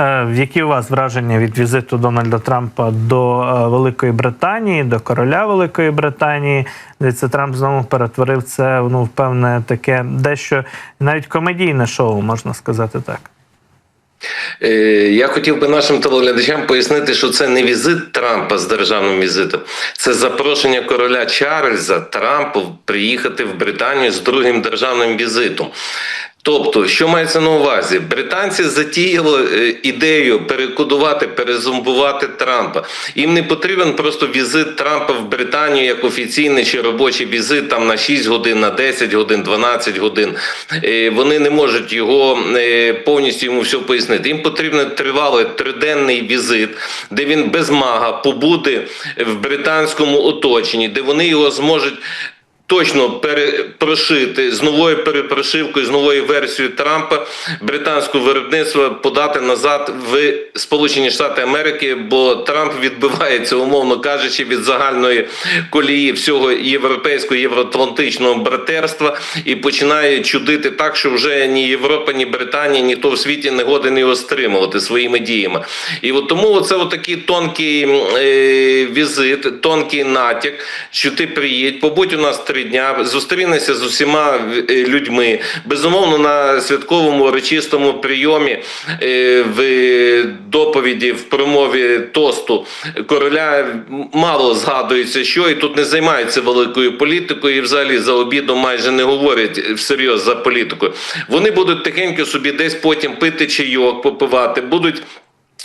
Е, Які у вас враження від візиту Дональда Трампа до е, Великої Британії, до короля Великої Британії? Здається, Трамп знову перетворив це ну, в певне таке дещо навіть комедійне шоу, можна сказати так. Е, Я хотів би нашим телеглядачам пояснити, що це не візит Трампа з державним візитом, це запрошення короля Чарльза Трампу приїхати в Британію з другим державним візитом. Тобто, що мається на увазі? Британці затіяли е, ідею перекодувати, перезомбувати Трампа. Їм не потрібен просто візит Трампа в Британію як офіційний чи робочий візит там на 6 годин, на 10 годин, 12 годин. Е, Вони не можуть його е, повністю йому все пояснити. Їм потрібен тривалий триденний візит, де він без мага побуде в британському оточенні, де вони його зможуть точно перепрошити з новою перепрошивкою, з новою версією Трампа британського виробництва подати назад в Сполучені Штати Америки, бо Трамп відбивається, умовно кажучи, від загальної колії всього європейського євроатлантичного братерства і починає чудити так, що вже ні Європа, ні Британія, ні то в світі не годен його стримувати своїми діями. І от тому це отакий тонкий е, візит, тонкий натяк, що ти приїдь, побудь у нас три дня, зустрінешся з усіма е, людьми. Безумовно, на святковому урочистому прийомі е, в доповіді в промові тосту короля мало згадується, що і тут не займаються великою політикою, і взагалі за обідом майже не говорять всерйоз за політикою. Вони будуть тихенько собі десь потім пити чайок, попивати, будуть.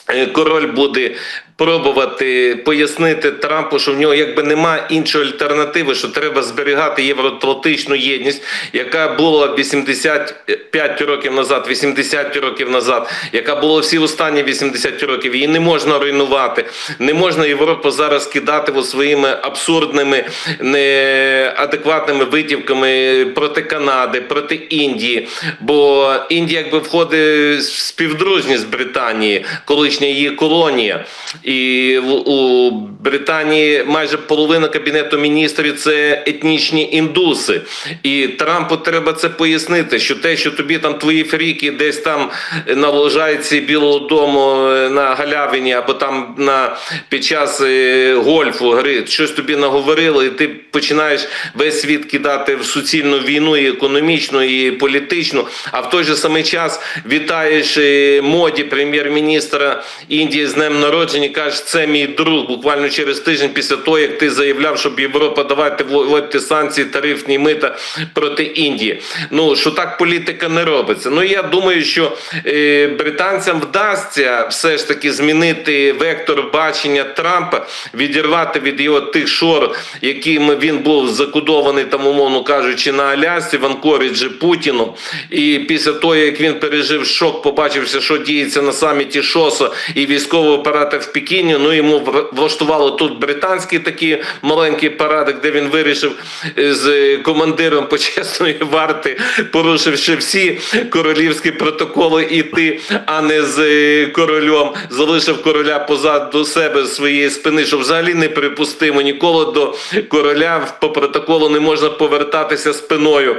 е, Король буде пробувати пояснити Трампу, що в нього якби нема іншої альтернативи, що треба зберігати євроатлантичну єдність, яка була 85 років назад, 80 років назад, яка була всі останні 80 років. Її не можна руйнувати, не можна Європу зараз кидати от своїми абсурдними, неадекватними витівками проти Канади, проти Індії. Бо Індія якби входить в співдружність Британії, колишня її колонія. І в, у Британії майже половина кабінету міністрів це етнічні індуси. І Трампу треба це пояснити, що те, що тобі там твої фріки десь там на ложайці Білого Дому е, на галявині або там на під час е, гольфу гри щось тобі наговорили, і ти починаєш весь світ кидати в суцільну війну і економічну, і політичну. А в той же самий час вітаєш е, моді прем'єр-міністра Індії з днем народження. І Кажеш, це мій друг. Буквально через тиждень після того, як ти заявляв, щоб Європа давайте вводити санкції, тарифні мита проти Індії. Ну що так політика не робиться. Ну я думаю, що е, британцям вдасться все ж таки змінити вектор бачення Трампа, відірвати від його тих шор, якими він був закодований там, умовно кажучи, на Алясці, в Анкоріджі Путіну. І після того, як він пережив шок, побачився, що діється на саміті Шоса і військового апарата в Пекіні. Ну йому влаштувало тут британський такий маленький парадик, де він вирішив е, з командиром почесної варти, порушивши всі королівські протоколи, іти, а не з е, королем. Залишив короля позаду себе своєї спини, що взагалі неприпустимо. Ніколи до короля по протоколу не можна повертатися спиною.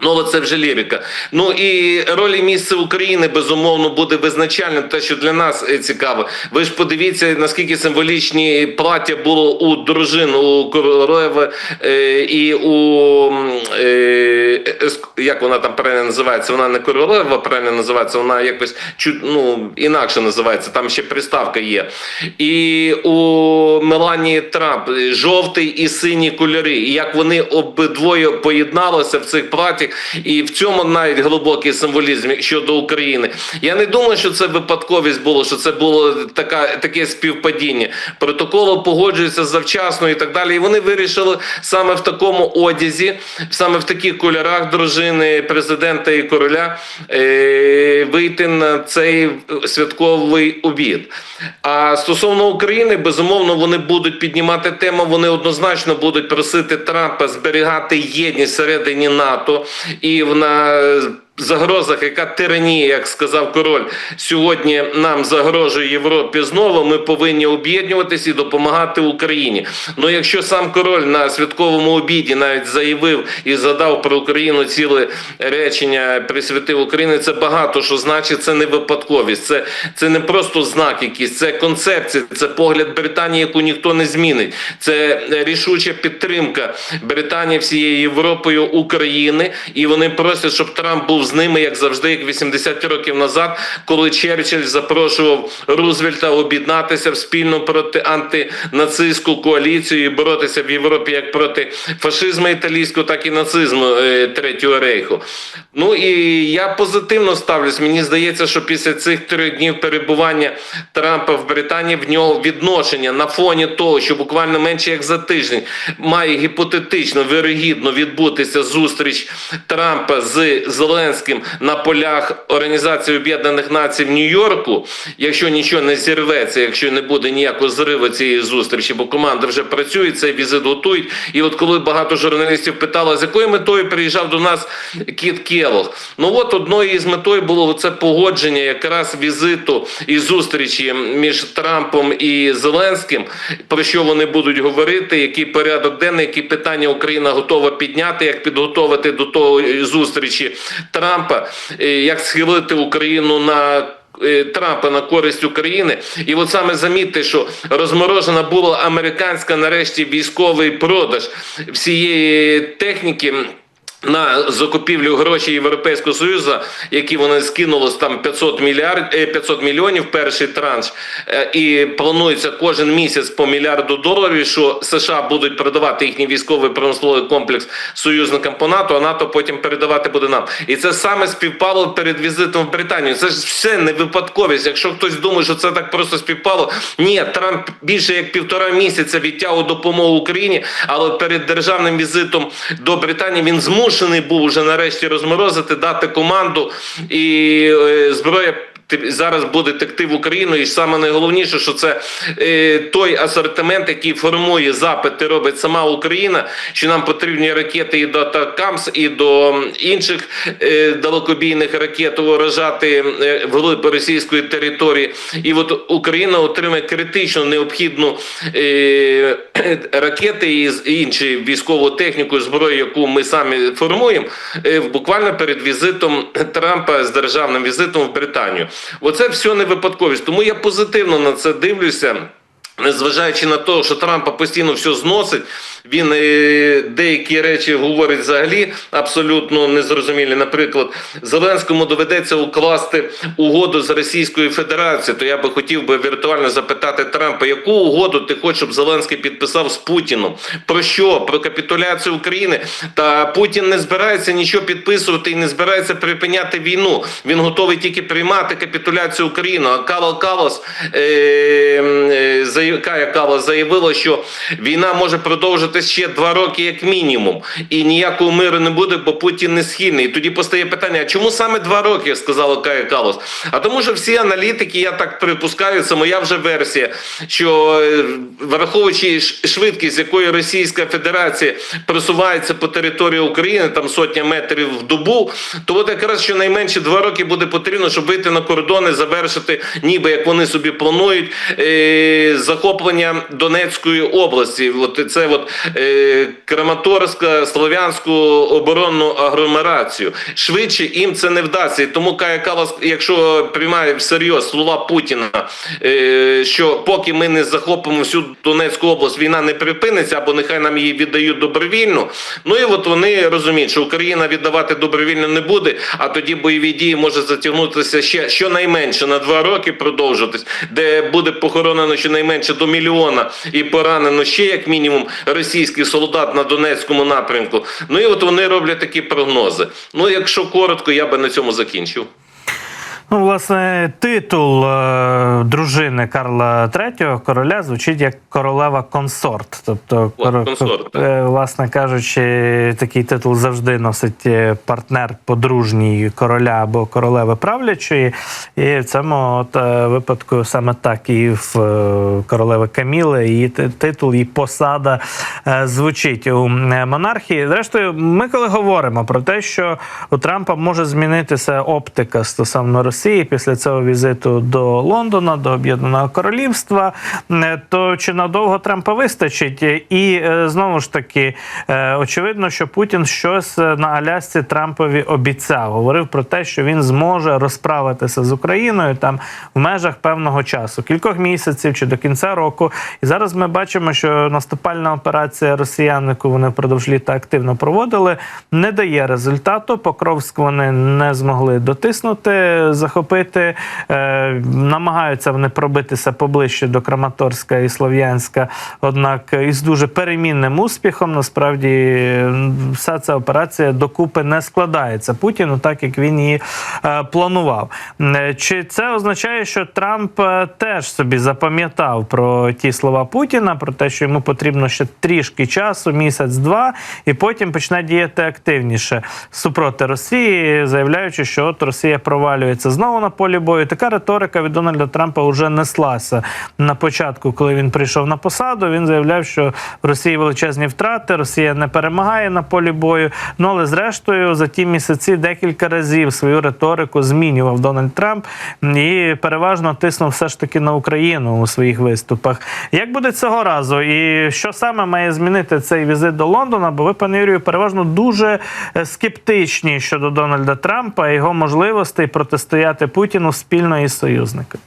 Ну, це вже лірика. Ну і роль і місце України безумовно буде визначальним. Те, що для нас е, цікаво. Ви ж подивіться, наскільки символічні плаття було у дружин у королеви е, і у е, як вона там правильно називається? Вона не королева правильно називається, вона якось чу- ну, інакше називається. Там ще приставка є. І у Меланії Трамп жовтий і синій кольори. І як вони обидвоє поєдналися в цих платях, і в цьому навіть глибокий символізм щодо України. Я не думаю, що це випадковість було, що це було така, таке співпадіння. Протоколи погоджуються завчасно і так далі. І вони вирішили саме в такому одязі, саме в таких кольорах дружини президента і короля е, вийти на цей святковий обід. А стосовно України, безумовно, вони будуть піднімати тему. Вони однозначно будуть просити Трампа зберігати єдність всередині НАТО і на загрозах, яка тиранія, як сказав король, сьогодні нам загрожує Європі знову. Ми повинні об'єднуватись і допомагати Україні. Ну якщо сам король на святковому обіді навіть заявив і задав про Україну ціле речення, присвятив Україні, це багато що значить. Це не випадковість, це, це не просто знак якийсь, це концепція, це погляд Британії, яку ніхто не змінить. Це рішуча підтримка Британії всією Європою України, і вони просять, щоб Трамп був з ними, як завжди, як 80 років назад, коли Черчилль запрошував Рузвельта об'єднатися в спільну проти антинацистську коаліцію і боротися в Європі як проти фашизму італійського, так і нацизму е, Третього рейху. Ну і я позитивно ставлюсь. Мені здається, що після цих трьох днів перебування Трампа в Британії в нього відношення на фоні того, що буквально менше як за тиждень має гіпотетично вирогідно відбутися зустріч Трампа з Зеленським на полях Організації Об'єднаних Націй в Нью-Йорку, якщо нічого не зірветься, якщо не буде ніякого зриву цієї зустрічі, бо команда вже працює, цей візит готують. І от коли багато журналістів питало, з якою метою приїжджав до нас Кіт Келох, ну от одною із метою було це погодження якраз візиту і зустрічі між Трампом і Зеленським, про що вони будуть говорити, який порядок денний, які питання Україна готова підняти, як підготовити до того зустрічі Трампа, е, як схилити Україну на е, Трампа на користь України, і от саме замітьте, що розморожена була американська нарешті військовий продаж всієї техніки. На закупівлю грошей Європейського Союзу, які вони скинули там 500 мільярд е, 500 мільйонів, перший транш, е, і планується кожен місяць по мільярду доларів, що США будуть продавати їхній військовий промисловий комплекс союзникам по НАТО, а НАТО потім передавати буде нам. І це саме співпало перед візитом в Британію. Це ж все не випадковість. Якщо хтось думає, що це так просто співпало, ні, Трамп більше як півтора місяця відтягував допомогу Україні, але перед державним візитом до Британії він змушений був уже нарешті розморозити, дати команду і е, зброя. Зараз буде текти в Україну, і саме найголовніше, що це е, той асортимент, який формує запити, робить сама Україна. Що нам потрібні ракети і до Атакамс, і до інших е, далекобійних ракет уражати е, вглиб російської території. І от Україна отримає критично необхідну е, ракети і і інші військову техніку, зброю, яку ми самі формуємо, е, буквально перед візитом Трампа з державним візитом в Британію. Оце все не випадковість. Тому я позитивно на це дивлюся. Незважаючи на те, що Трампа постійно все зносить, він е, деякі речі говорить взагалі абсолютно незрозумілі. Наприклад, Зеленському доведеться укласти угоду з Російською Федерацією. То я би хотів би віртуально запитати Трампа, яку угоду ти хочеш, щоб Зеленський підписав з Путіном? Про що? Про капітуляцію України? Та Путін не збирається нічого підписувати і не збирається припиняти війну. Він готовий тільки приймати капітуляцію України. А Кавал Калас е, е, заяв- заявила, що війна може продовжитися ще два роки, як мінімум, і ніякого миру не буде, бо Путін не схильний. І тоді постає питання: а чому саме два роки? сказала Кая Калас. А тому, що всі аналітики, я так припускаю, це моя вже версія, що е, враховуючи швидкість, з якою Російська Федерація просувається по території України, там сотня метрів в добу, то от якраз щонайменше два роки буде потрібно, щоб вийти на кордони, завершити, ніби як вони собі планують, е, захоплення Донецької області. От це от е, Краматорська, Слов'янську оборонну агломерацію. Швидше їм це не вдасться. І тому Кая якщо приймає всерйоз слова Путіна, е, що поки ми не захопимо всю Донецьку область, війна не припиниться, або нехай нам її віддають добровільно. Ну і от вони розуміють, що Україна віддавати добровільно не буде, а тоді бойові дії може затягнутися ще щонайменше на два роки продовжуватись, де буде похоронено щонайменше до мільйона і поранено ще як мінімум російський солдат на Донецькому напрямку. Ну і от вони роблять такі прогнози. Ну, якщо коротко, я би на цьому закінчив. Ну, власне, титул е, дружини Карла III, короля, звучить як королева консорт. Тобто, О, консорт, е, власне кажучи, такий титул завжди носить е, партнер подружній короля або королеви правлячої. І в цьому от, е, випадку саме так і в е, королеви Каміли її титул і посада е, звучить у монархії. Зрештою, ми коли говоримо про те, що у Трампа може змінитися оптика стосовно Росії після цього візиту до Лондона, до Об'єднаного Королівства, е, то чи надовго Трампа вистачить? І е, знову ж таки, е, очевидно, що Путін щось на Алясці Трампові обіцяв. Говорив про те, що він зможе розправитися з Україною там в межах певного часу, кількох місяців чи до кінця року. І зараз ми бачимо, що наступальна операція росіян, яку вони впродовж літа активно проводили, не дає результату. Покровськ вони не змогли дотиснути, захопити. Е, намагаються вони пробитися поближче до Краматорська і Слов'янська, однак із дуже перемінним успіхом. Насправді вся ця операція докупи не складається Путіну, так як він її е, планував. Е, Чи це означає, що Трамп теж собі запам'ятав про ті слова Путіна, про те, що йому потрібно ще трішки часу, місяць-два, і потім почне діяти активніше супроти Росії, заявляючи, що от Росія провалюється знову на полі бою. Така риторика від Дональда Трампа вже неслася на початку, коли він прийшов на посаду. Він заявляв, що в Росії величезні втрати, Росія не перемагає на полі бою. Ну але зрештою за ті місяці декілька разів свою риторику змінював Дональд Трамп і переважно тиснув все ж таки на Україну у своїх виступах. Як буде цього разу? І що саме має змінити цей візит до Лондона? Бо ви, пане Юрію, переважно дуже е, скептичні щодо Дональда Трампа його можливостей протистояти Путіну спільно із союзниками.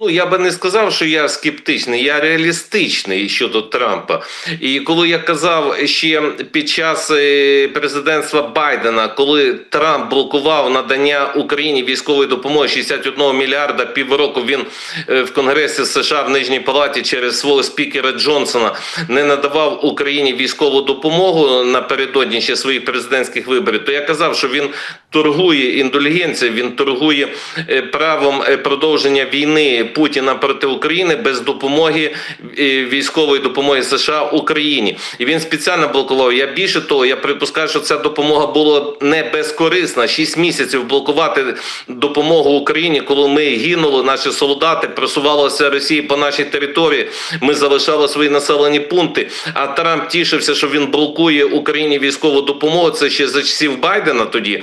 Ну, я би не сказав, що я скептичний, я реалістичний щодо Трампа. І коли я казав ще під час е, президентства Байдена, коли Трамп блокував надання Україні військової допомоги 61 мільярда, півроку він е, в Конгресі США в Нижній Палаті через свого спікера Джонсона не надавав Україні військову допомогу напередодні ще своїх президентських виборів, то я казав, що він торгує індульгенцією, він торгує е, правом е, продовження війни Путіна проти України без допомоги е, військової допомоги США Україні. І він спеціально блокував. Я більше того, я припускаю, що ця допомога була не безкорисна. Шість місяців блокувати допомогу Україні, коли ми гинули, наші солдати просувалися Росії по нашій території. Ми залишали свої населені пункти. А Трамп тішився, що він блокує Україні військову допомогу. Це ще за часів Байдена тоді.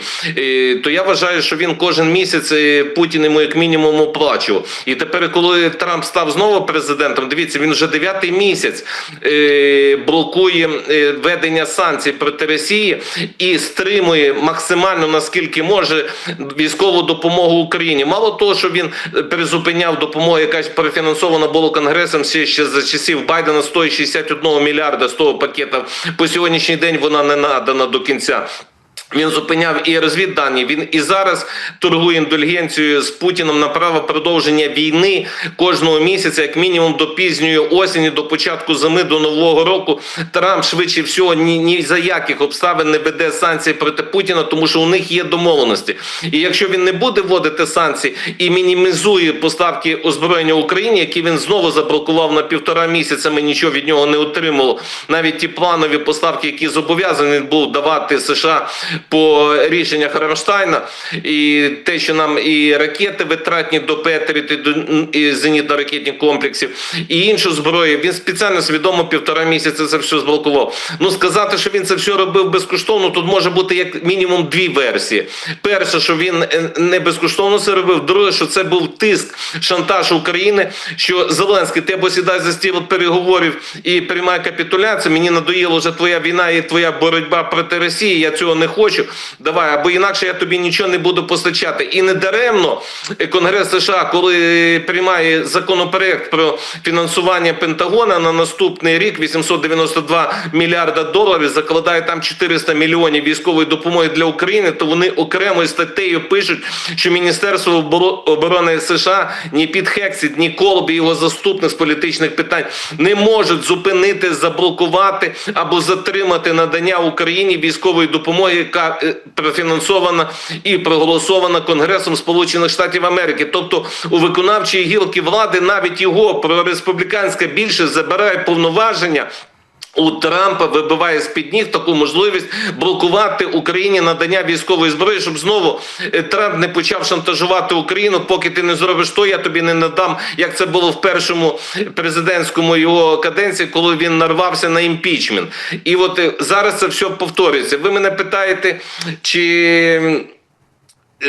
То я вважаю, що він кожен місяць Путін йому як мінімум оплачував. І тепер, коли Трамп став знову президентом, дивіться, він вже дев'ятий місяць е, блокує е, введення санкцій проти Росії і стримує максимально наскільки може військову допомогу Україні. Мало того, що він призупиняв допомогу, яка профінансована була конгресом ще, ще за часів Байдена 161 мільярда з того пакета. По сьогоднішній день вона не надана до кінця. Він зупиняв і розвіддані. Він і зараз торгує індульгенцією з Путіном на право продовження війни кожного місяця, як мінімум до пізньої осені, до початку зими, до нового року. Трамп швидше всього ні, ні за яких обставин не веде санкції проти Путіна, тому що у них є домовленості. І якщо він не буде вводити санкції і мінімізує поставки озброєння Україні, які він знову заблокував на півтора місяця, ми нічого від нього не отримало. Навіть ті планові поставки, які зобов'язаний був давати США по рішеннях Рамштайна, і те, що нам і ракети витратні до Петріт, і до і зенітно-ракетних комплексів, і іншу зброю. Він спеціально свідомо півтора місяця це все зблокував. Ну сказати, що він це все робив безкоштовно, тут може бути як мінімум дві версії. Перше, що він е, не безкоштовно це робив. Друге, що це був тиск, шантаж України. Що Зеленський, ти або сідай за стіл переговорів і приймай капітуляцію. Мені надоїло вже твоя війна і твоя боротьба проти Росії. Я цього не хочу. Давай, або інакше я тобі нічого не буду постачати. І не даремно Конгрес США, коли приймає законопроект про фінансування Пентагона на наступний рік 892 мільярда доларів, закладає там 400 мільйонів військової допомоги для України, то вони окремою статтею пишуть, що Міністерство оборони США ні Піт Хексіт, ні Колбі, його заступник з політичних питань не можуть зупинити, заблокувати або затримати надання Україні військової допомоги, яка е, профінансована і проголосована Конгресом Сполучених Штатів Америки. Тобто у виконавчої гілки влади навіть його прореспубліканська більшість забирає повноваження. У Трампа вибиває з під ніг таку можливість блокувати Україні надання військової зброї, щоб знову е, Трамп не почав шантажувати Україну. Поки ти не зробиш то, я тобі не надам. Як це було в першому президентському його каденції, коли він нарвався на імпічмент. І от е, зараз це все повторюється. Ви мене питаєте, чи.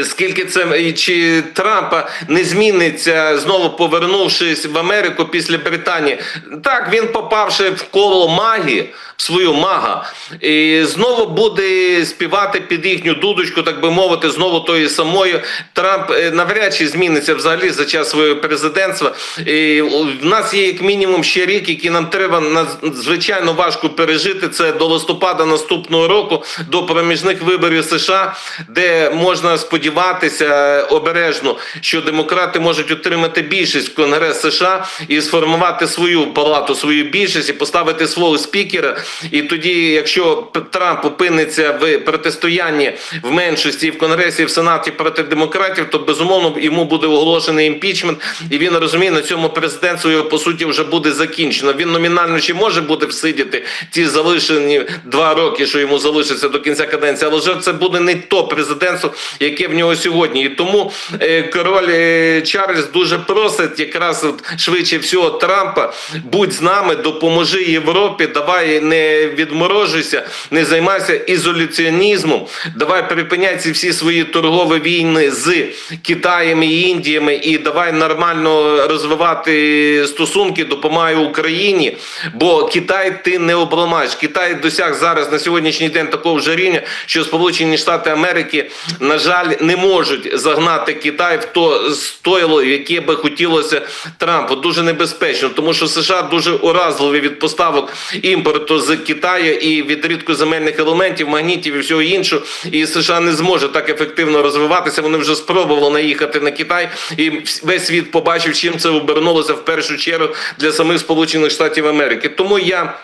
Скільки це і чи Трампа не зміниться знову повернувшись в Америку після Британії? Так він попавши в коло магії, свою мага, і знову буде співати під їхню дудочку, так би мовити, знову тої самої. Трамп е, навряд чи зміниться взагалі за час свого президентства. І в нас є як мінімум ще рік, який нам треба надзвичайно важко пережити. Це до листопада наступного року, до проміжних виборів США, де можна сподіватися обережно, що демократи можуть отримати більшість в Конгрес США і сформувати свою палату, свою більшість і поставити свого спікера. І тоді, якщо Трамп опиниться в протистоянні в меншості в Конгресі, в Сенаті проти демократів, то безумовно йому буде оголошений імпічмент, і він розуміє, на цьому президентство його по суті вже буде закінчено. Він номінально ще може бути всидіти ті залишені два роки, що йому залишиться до кінця каденції, але вже це буде не то президентство, яке в нього сьогодні. І тому е, король е, Чарльз дуже просить якраз от, швидше всього Трампа, будь з нами, допоможи Європі, давай не відморожуйся, не займайся ізоляціонізмом, давай припиняй ці всі свої торгові війни з Китаєм і Індіями і давай нормально розвивати стосунки, допомагай Україні, бо Китай ти не обламаєш. Китай досяг зараз на сьогоднішній день такого вже рівня, що Сполучені Штати Америки, на жаль, не можуть загнати Китай в то стойло, яке би хотілося Трампу. Дуже небезпечно, тому що США дуже уразливі від поставок імпорту з Китаю і від рідкоземельних елементів, магнітів і всього іншого. І США не зможе так ефективно розвиватися. Вони вже спробували наїхати на Китай, і весь світ побачив, чим це обернулося в першу чергу для самих Сполучених Штатів Америки. Тому я.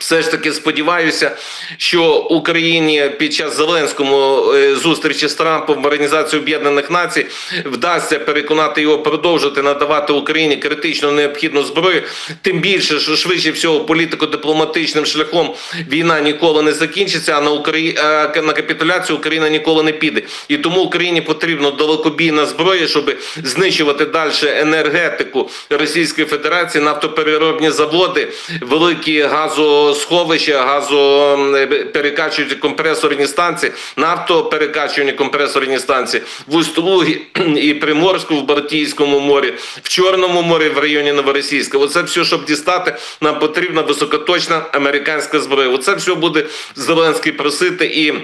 Все ж таки сподіваюся, що Україні під час Зеленському е, зустрічі з Трампом в Організації Об'єднаних Націй вдасться переконати його продовжити надавати Україні критично необхідну зброю. Тим більше, що швидше всього політико-дипломатичним шляхом війна ніколи не закінчиться, а на Украї... на капітуляцію Україна ніколи не піде. І тому Україні потрібно далекобійна зброя, щоб знищувати далі енергетику Російської Федерації, нафтопереробні заводи, великі газосховища, газоперекачуючі компресорні станції, нафтоперекачувальні компресорні станції в Устилугі і Приморську в Балтійському морі, в Чорному морі в районі Новоросійська. Оце все, щоб дістати, нам потрібна високоточна американська зброя. Оце все буде Зеленський просити і.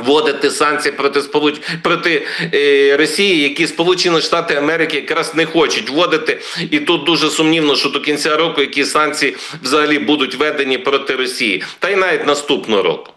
Вводити санкції проти сполуч проти е, Росії, які Сполучені Штати Америки якраз не хочуть вводити, і тут дуже сумнівно, що до кінця року які санкції взагалі будуть введені проти Росії, та й навіть наступного року.